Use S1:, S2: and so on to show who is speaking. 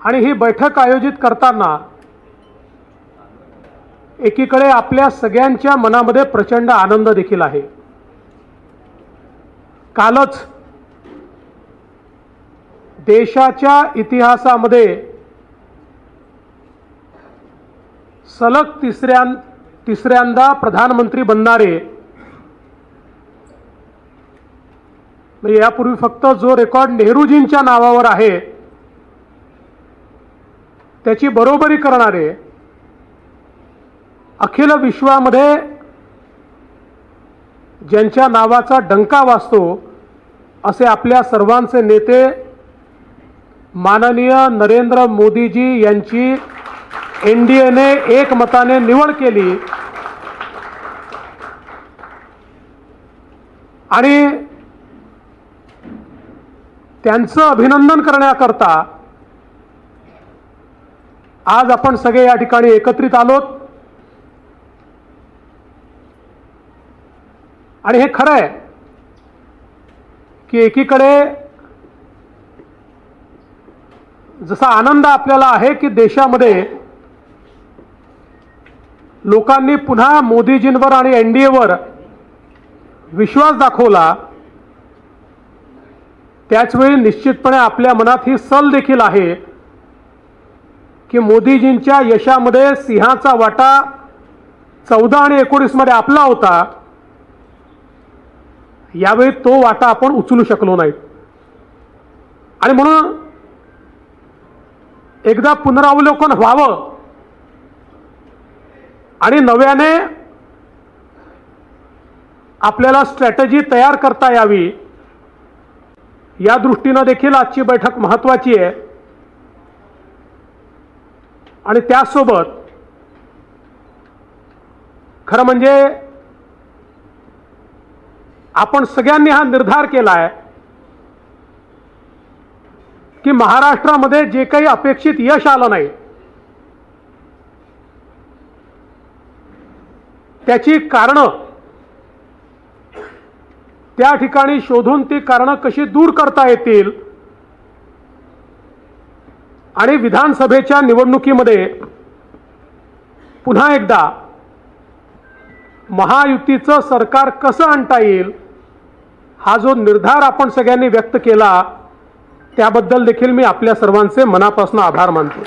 S1: आणि ही बैठक आयोजित करताना एकीकडे आपल्या सगळ्यांच्या मनामध्ये प्रचंड आनंद देखील आहे. कालच देशाच्या इतिहासामध्ये सलग तिसऱ्या तिसऱ्यांदा प्रधानमंत्री बनणारे म्हणजे यापूर्वी फक्त जो रेकॉर्ड नेहरूजींच्या नावावर आहे त्याची बरोबरी करणारे अखिल विश्वामध्ये ज्यांच्या नावाचा डंका वाजतो असे आपल्या सर्वांचे नेते माननीय नरेंद्र मोदीजी यांची एन डी एने एकमताने निवड केली. आणि त्यांचं अभिनंदन करण्याकरता आज आपण सगळे या ठिकाणी एकत्रित आलोत. आणि हे खरं आहे की एकीकडे जसा आनंद आपल्याला आहे की देशामध्ये लोकांनी पुन्हा मोदीजींवर आणि एन डी एवर विश्वास दाखवला त्याचवेळी निश्चितपणे आपल्या मनात ही सल देखील आहे की मोदीजींच्या यशामध्ये सिंहाचा वाटा चौदा आणि एकोणीसमध्ये आपला होता यावेळी तो वाटा आपण उचलू शकलो नाही आणि म्हणून एकदा पुनरावलोकन व्हावं आणि नव्याने आपल्याला स्ट्रॅटजी तयार करता यावी या दृष्टीनं देखील आजची बैठक महत्त्वाची आहे. आणि त्यासोबत खरं म्हणजे आपण सगळ्यांनी हा निर्धार केला आहे की महाराष्ट्रामध्ये जे काही अपेक्षित यश आलं नाही त्याची कारणं त्या ठिकाणी शोधून ती कारणं कशी दूर करता येतील आणि विधानसभेच्या निवडणुकीमध्ये पुन्हा एकदा महायुतीचं सरकार कसं आणता येईल हा जो निर्धार आपण सगळ्यांनी व्यक्त केला त्याबद्दल देखील मी आपल्या सर्वांचे मनापासून आभार मानतो.